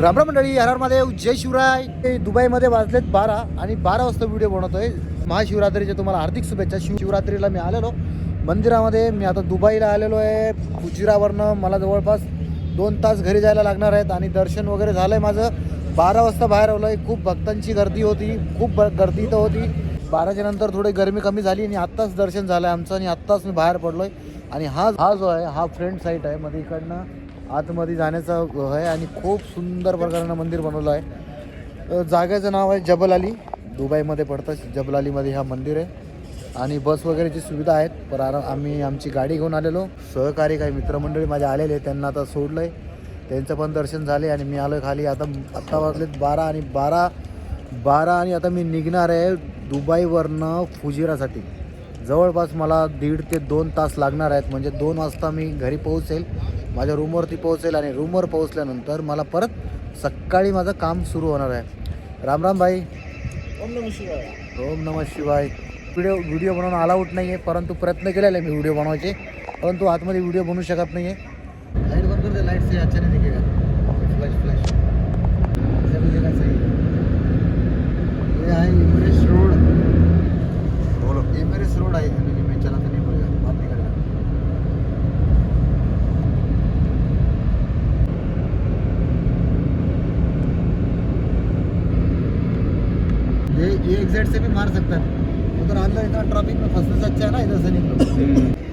रामराम मंडळी हरार महादेव जय शिवराय. ते दुबईमध्ये वाजलेत बारा आणि बारा वाजता व्हिडिओ बनवतोय. महाशिवरात्रीच्या तुम्हाला हार्दिक शुभेच्छा. शिव शिवरात्रीला मी आलेलो. मंदिरामध्ये मी आता दुबईला आलेलो आहे. उजिरावरनं मला जवळपास दोन तास घरी जायला लागणार आहेत आणि दर्शन वगैरे झालं आहे माझं. बारा वाजता बाहेर आलो आहे खूप भक्तांची गर्दी होती. खूप गर्दी इथं होती. बाराच्या नंतर थोडी गरमी कमी झाली आणि आत्ताच दर्शन झालं आहे आमचं आणि आत्ताच मी बाहेर पडलो आहे आणि हा हा जो आहे हा फ्रंट साईट आहे. मध्ये इकडनं आतमध्ये जाण्याचा आहे आणि खूप सुंदर प्रकारानं मंदिर बनवलं आहे. जागेचं नाव आहे जबल अली. दुबईमध्ये पडतं जबल अलीमध्ये हा मंदिर आहे. आणि बस वगैरेची सुविधा आहेत. पर आरा आम्ही आमची गाडी घेऊन आलेलो. सहकारी काही मित्रमंडळी माझे आलेले त्यांना आता सोडलं आहे त्यांचं पण दर्शन झाले आणि मी आलो खाली. आता आत्ता वाजलेत बारा आणि बारा बारा आणि आता मी निघणार आहे दुबईवरनं फुजिरासाठी. जवळपास मला दीड ते दोन तास लागणार आहेत. म्हणजे दोन वाजता मी घरी पोहोचेल. माझ्या रूमवरती पोहोचेल आणि रूमवर पोहोचल्यानंतर मला परत सकाळी माझं काम सुरू होणार आहे. राम राम भाई. ओम नम शिवाय. ओम नमः शिवाय. व्हिडिओ व्हिडिओ बनवून अलाउट नाही आहे परंतु प्रयत्न केलेला आहे मी व्हिडिओ बनवायचे. परंतु आतमध्ये व्हिडिओ बनवू शकत नाही आहे लाइट बंद करते लाइट से अच्छा नाही दिखेगा फ्लॅश फ्लॅश ऐसा दिखेगा सही ये आहे एमरेस रोड बोलो एमरेस रोड आहे आणि मैं चला तर नाही पडेगा बात नहीं करेगा ये एग्जिट से भी मार सकता है। उधर अंदर इतना ट्रैफिक में फंसने से अच्छा है ना इधर से निकलो।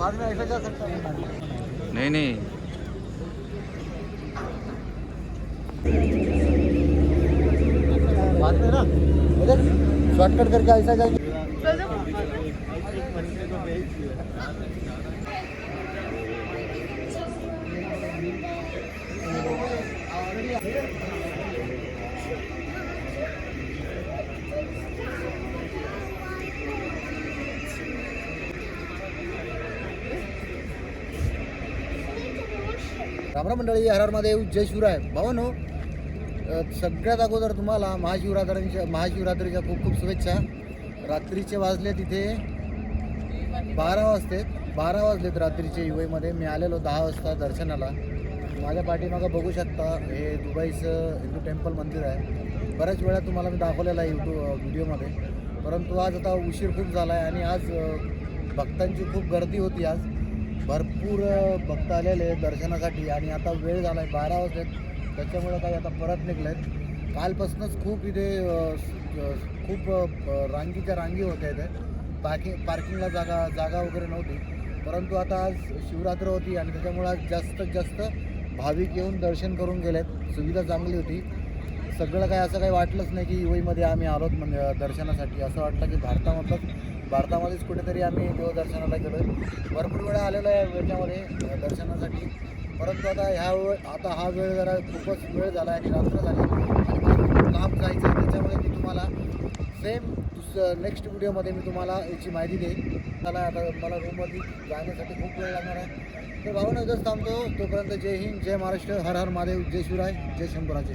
बाद में ऐसा जा सकता है। नहीं नहीं। बाद में ना इधर शॉर्टकट करके ऐसा जाएँगे। रामराम मंडळी हर महादेव जय शिवराय. भावानो सगळ्यात अगोदर तुम्हाला महाशिवरात्रीच्या महाशिवरात्रीच्या खूप खूप शुभेच्छा. रात्रीचे वाजले तिथे बारा वाजतेत बारा वाजलेत रात्रीचे युवईमध्ये मी आलेलो दहा वाजता दर्शनाला. माझ्या पाठीमागं बघू शकता हे दुबईचं हिंदू टेम्पल मंदिर आहे. बऱ्याच वेळा तुम्हाला मी दाखवलेलं आहे यूट्यूब व्हिडिओमध्ये. परंतु आज आता उशीर खूप झाला आहे आणि आज भक्तांची खूप गर्दी होती आज. भरपूर भक्त आलेले आहेत दर्शनासाठी आणि आता वेळ झाला आहे बारा वाजले त्याच्यामुळं काही आता परत निघले आहेत कालपासूनच खूप इथे खूप रांगीच्या रांगी होत्या इथे. पार्किंग पार्किंगला जागा जागा वगैरे नव्हती. परंतु आता आज शिवरात्र होती आणि त्याच्यामुळं आज जास्तीत जास्त भाविक येऊन दर्शन करून गेलेत. सुविधा चांगली होती. सगळं काही असं काही वाटलंच नाही की युईमध्ये आम्ही आलोत म्हणजे दर्शनासाठी. असं वाटलं की भारतामधलं भारतामध्येच कुठेतरी आम्ही देवदर्शनाला गेलो भरपूर वेळा आलेलो आहे याच्यामध्ये दर्शनासाठी. परंतु आता ह्या वेळ आता हा वेळ जरा खूपच वेळ झाला आहे आणि रात्र झाली. आणि लांब जायचं आहे त्याच्यामुळे मी तुम्हाला सेम नेक्स्ट व्हिडिओमध्ये मी तुम्हाला याची माहिती देईन. मला आता मला रूममध्ये जाण्यासाठी खूप वेळ लागणार आहे. तर भाऊ इथंच थांबतो. तोपर्यंत जय हिंद जय महाराष्ट्र. हर हर महादेव जय शिवराय जय शंभराजे.